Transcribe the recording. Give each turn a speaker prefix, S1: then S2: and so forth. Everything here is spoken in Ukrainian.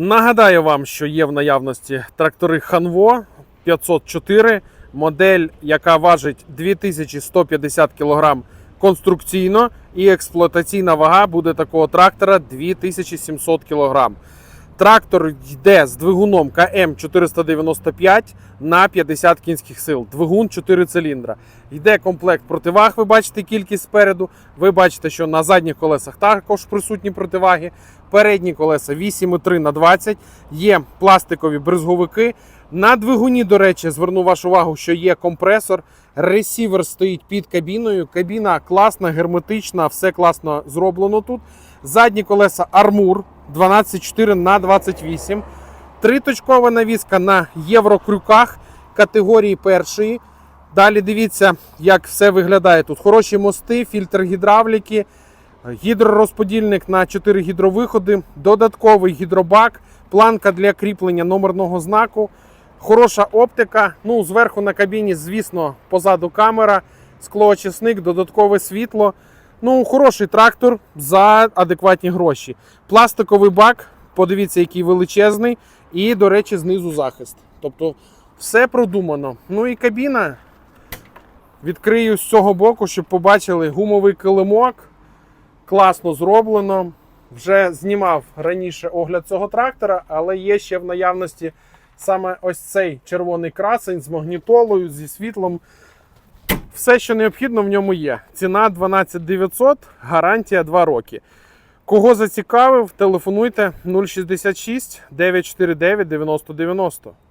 S1: Нагадаю вам, що є в наявності трактори Ханво 504, модель, яка важить 2150 кг конструкційно, і експлуатаційна вага буде такого трактора 2700 кг. Трактор йде з двигуном КМ 495 на 50 кінських сил. Двигун 4 циліндра. Йде комплект противаг. Ви бачите кількість спереду. Ви бачите, що на задніх колесах також присутні противаги. Передні колеса 8,3 на 20. Є пластикові бризговики. На двигуні, до речі, зверну вашу увагу, що є компресор. Ресівер стоїть під кабіною. Кабіна класна, герметична, все класно зроблено тут. Задні колеса армур 12,4 на 28. Триточкова навіска на єврокрюках категорії першої. Далі дивіться, як все виглядає тут. Хороші мости, фільтр гідравліки, гідророзподільник на 4 гідровиходи, додатковий гідробак, планка для кріплення номерного знаку, хороша оптика. Ну, зверху на кабіні, звісно, позаду камера, склоочисник, додаткове світло. Ну, хороший трактор за адекватні гроші. Пластиковий бак, подивіться, який величезний. І, до речі, знизу захист. Тобто все продумано. Ну і кабіна. Відкрию з цього боку, щоб побачили гумовий килимок. Класно зроблено. Вже знімав раніше огляд цього трактора, але є ще в наявності саме ось цей червоний красень з магнітолою, зі світлом. Все, що необхідно, в ньому є. Ціна 12 900, гарантія 2 роки. Кого зацікавив, телефонуйте 066 949 9090.